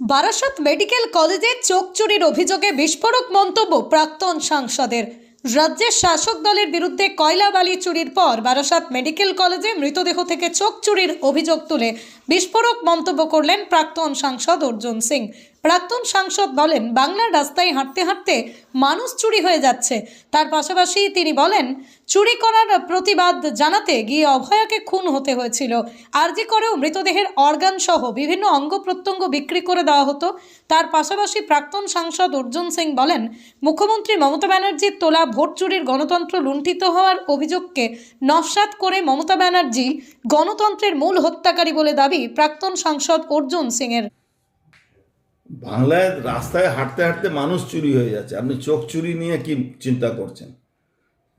Barasat medical কলেজে চোখ চুরির অভিযোগে বিস্ফোরক মন্তব্য প্রাক্তন সাংসদের। রাজ্যের শাসক দলের বিরুদ্ধে কয়লা বালি চুরির পর বারাসাত মেডিকেল কলেজে মৃতদেহ থেকে চোখ চুরির অভিযোগ তুলে বিস্ফোরক মন্তব্য করলেন প্রাক্তন সাংসদ অর্জুন সিং। প্রাক্তন সাংসদ বলেন, বাংলার রাস্তায় হাঁটতে হাঁটতে মানুষ চুরি হয়ে যাচ্ছে। তার পাশাপাশি তিনি বলেন, চুরি করার প্রতিবাদ জানাতে গিয়ে অভয়াকে খুন হতে হয়েছিল। আরজি করেও মৃতদেহের অর্গান সহ বিভিন্ন অঙ্গ প্রত্যঙ্গ বিক্রি করে দেওয়া হতো। তার পাশাপাশি প্রাক্তন সাংসদ অর্জুন সিং বলেন, মুখ্যমন্ত্রী মমতা ব্যানার্জির তোলা ভোট চুরির গণতন্ত্র লুণ্ঠিত হওয়ার অভিযোগকে নস্বাত করে মমতা ব্যানার্জি গণতন্ত্রের মূল হত্যাকারী বলে দাবি প্রাক্তন সাংসদ অর্জুন সিংয়ের। বাংলায় রাস্তায় হাঁটতে হাঁটতে মানুষ চুরি হয়ে যাচ্ছে। আপনি চোখ চুরি নিয়ে কি চিন্তা করছেন?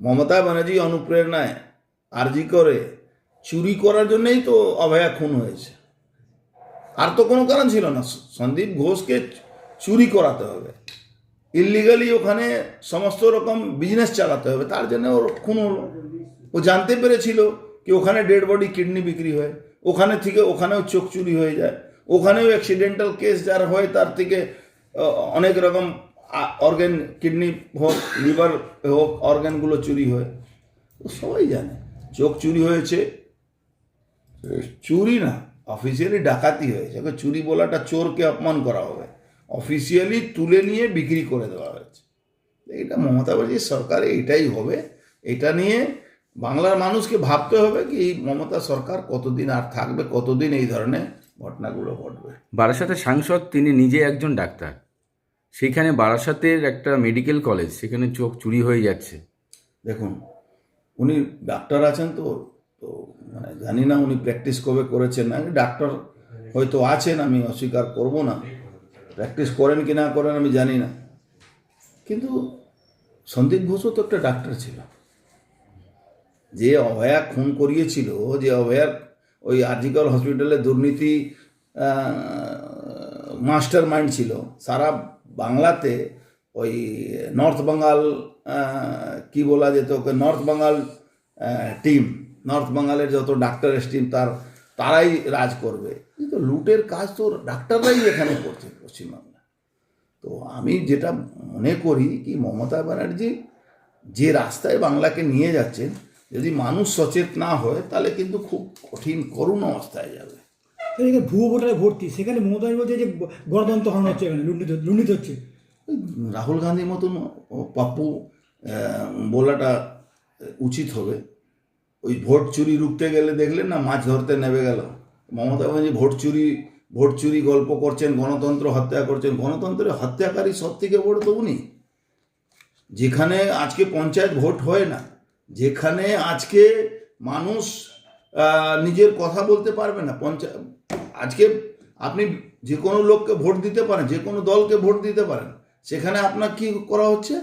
মমতা ব্যানার্জি অনুপ্রেরণায় আরজি করে চুরি করার জন্যই তো অভয়া খুন হয়েছে। আর তো কোনো কারণ ছিল না। সন্দীপ ঘোষকে চুরি করাতে হবে। ইলিগালি ওখানে সমস্ত রকম বিজনেস চালাতে হবে। তার জন্য ওর খুন হলো। ও জানতে পেরেছিল কি ওখানে ডেড বডি কিডনি বিক্রি হয়। ওখানে থেকে ওখানেও চোখ চুরি হয়ে যায়। ওখানেও অ্যাক্সিডেন্টাল কেস যার হয়, তার থেকে অনেক রকম অর্গ্যান কিডনি হোক লিভার হোক অর্গ্যানগুলো চুরি হয়। তো সবাই জানে, চোখ চুরি হয়েছে। চুরি না অফিসিয়ালি ডাকাতি হয়েছে। চুরি বলাটা চোরকে অপমান করা হবে। অফিসিয়ালি তুলে নিয়ে বিক্রি করে দেওয়া হয়েছে। এটা মমতা ব্যানার্জির সরকারে এটাই হবে। এটা নিয়ে বাংলার মানুষকে ভাবতে হবে কি, এই মমতা সরকার কতদিন আর থাকবে, কতদিন এই ধরনের ঘটনাগুলো ঘটবে। বারাসাতের সাংসদ তিনি নিজে একজন ডাক্তার। সেখানে বারাসাতের একটা মেডিকেল কলেজ সেখানে চোখ চুরি হয়ে যাচ্ছে। দেখুন উনি ডাক্তার আছেন তো তো মানে জানি না উনি প্র্যাকটিস কবে করেছেন না। ডাক্তার হয়তো আছেন আমি অস্বীকার করব না। প্র্যাকটিস করেন কি না করেন আমি জানি না। কিন্তু সন্দীপ ঘোষও তো একটা ডাক্তার ছিল। যে অভয়া খুন করিয়েছিল যে অভয়ার ওই আর্জিক্যাল হসপিটালে দুর্নীতি মাস্টার মাইন্ড ছিল। সারা বাংলাতে ওই নর্থ বাঙ্গাল কি বলা যেত ওকে, নর্থ বাঙ্গাল টিম, নর্থ বাঙ্গালের যত ডাক্তারের টিম তার, তারাই রাজ করবে। কিন্তু লুটের কাজ তো ডাক্তাররাই এখানে করছে পশ্চিমবাংলা তো আমি যেটা মনে করি কি মমতা ব্যানার্জি যে রাস্তায় বাংলাকে নিয়ে যাচ্ছেন যদি মানুষ সচেত না হয় তাহলে কিন্তু খুব কঠিন করুণ অবস্থায় যাবে। ভুয়ো ভোটারে ভর্তি সেখানে মমতা বলছে যে গণতন্ত্র হরণ হচ্ছে এখানে লুণ্ঠিত লুণ্ঠিত হচ্ছে। রাহুল গান্ধীর মতন পাপ্পু বলাটা উচিত হবে। ওই ভোট চুরি রুখতে গেলে দেখলেন না মাছ ধরতে নেমে গেল। মমতা ব্যানার্জি ভোট চুরি ভোট চুরি গল্প করছেন গণতন্ত্র হত্যা করছেন। গণতন্ত্রের হত্যাকারী সব থেকে বড় তো উনি। যেখানে আজকে পঞ্চায়েত ভোট হয় না যেখানে আজকে মানুষ নিজের কথা বলতে পারবে না। পঞ্চায়েত আজকে আপনি যে কোনো লোককে ভোট দিতে পারেন, যে কোনো দলকে ভোট দিতে পারেন, সেখানে আপনার কি করা হচ্ছে?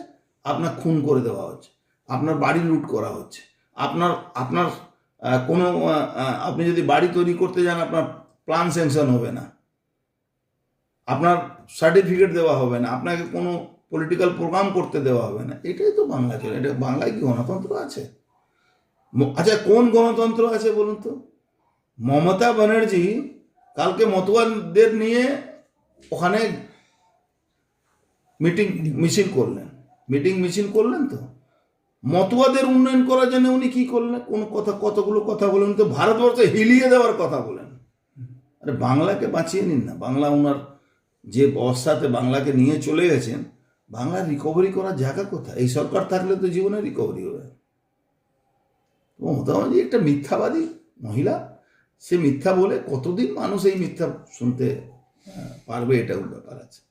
আপনার খুন করে দেওয়া হচ্ছে, আপনার বাড়ি লুট করা হচ্ছে, আপনার আপনার কোনো আপনি যদি বাড়ি তৈরি করতে যান, আপনার প্ল্যান স্যাংশন হবে না, আপনার সার্টিফিকেট দেওয়া হবে না, আপনাকে কোনো পলিটিক্যাল প্রোগ্রাম করতে দেওয়া হবে না। এটাই তো বাংলা চলে এটা বাংলায় কি গণতন্ত্র আছে? আচ্ছা কোন গণতন্ত্র আছে বলুন তো? মমতা ব্যানার্জি কালকে মতুয়াদের নিয়ে ওখানে মিটিং, মিছিল করলেন। মিটিং, মিছিল করলেন তো? মতুয়াদের উন্নয়ন করার জন্য উনি কি করলেন? কোন কথা, কতগুলো কথা বলেন তো? ভারতবর্ষে হিলিয়ে দেওয়ার কথা বলেন। আরে বাংলাকে বাঁচিয়ে নিন না। বাংলা ওনার যে অবস্থাতে বাংলাকে নিয়ে চলে গেছেন বাংলা রিকভারি করার জায়গা কোথায়? এই সরকার থাকলে তো জীবনে রিকভারি হবে। মমতা ব্যানার্জি একটা মিথ্যাবাদী মহিলা। সে মিথ্যা বলে কতদিন মানুষ এই মিথ্যা শুনতে পারবে এটাও ব্যাপার আছে।